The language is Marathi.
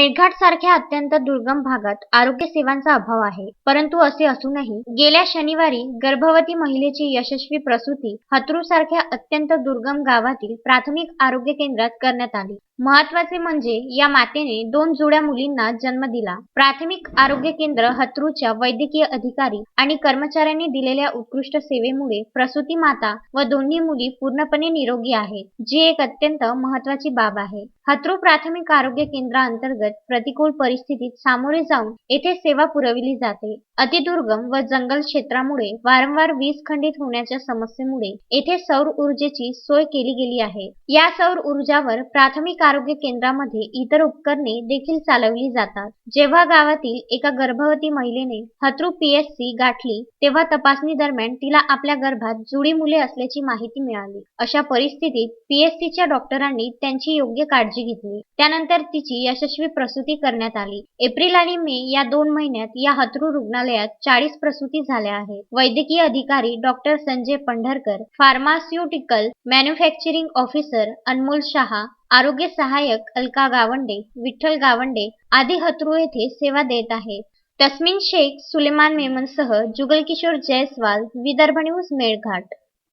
मेळघाट सारख्या अत्यंत दुर्गम भागात आरोग्य सेवांचा अभाव आहे. परंतु असे असूनही गेल्या शनिवारी गर्भवती महिलेची यशस्वी प्रसूती हतरू सारख्या अत्यंत दुर्गम गावातील प्राथमिक आरोग्य केंद्रात करण्यात आली. महत्त्वाचे म्हणजे या मातेने दोन जुळ्या मुलींना जन्म दिला. प्राथमिक आरोग्य केंद्र हत्रूच्या वैद्यकीय अधिकारी आणि कर्मचाऱ्यांनी दिलेल्या उत्कृष्ट सेवेमुळे प्रसूती माता व दोन्ही मुली पूर्णपणे निरोगी आहेत जी एक अत्यंत महत्वाची बाब आहे. हत्रू प्राथमिक आरोग्य केंद्राअंतर्गत प्रतिकूल परिस्थितीत सामोरे जाऊन येथे सेवा पुरविली जाते. अतिदुर्गम व जंगल क्षेत्रामुळे वारंवार वीज खंडित होण्याच्या समस्येमुळे येथे सौर ऊर्जेची सोय केली गेली आहे. या सौर ऊर्जावर प्राथमिक आरोग्य केंद्रामध्ये इतर उपकरणे देखील चालवली जातात. जेव्हा गावातील एका गर्भवती महिलेने हतरू पीएससी गाठली तेव्हा तपासणी दरम्यान तिला आपल्या गर्भात जुळी मुले असल्याची माहिती मिळाली. अशा परिस्थितीत पीएससीच्या डॉक्टरांनी त्यांची योग्य काळजी घेतली. त्यानंतर तिची यशस्वी प्रसूती करण्यात आली. एप्रिल आणि मे या दोन महिन्यात या हतरू रुग्णालयात चाळीस प्रसूती झाल्या आहेत. वैद्यकीय अधिकारी doctor Sanjay Pandharkar pharmaceutical manufacturing officer Anmol Shah आरोग्य सहाय्यक अलका गावंडे विठ्ठल गावंडे आदी हत्रू येथे सेवा देत आहेत तस्मिन शेख सुलेमान मेमनसह जुगल किशोर जयस्वाल विदर्भ न्यूज मेळघाट.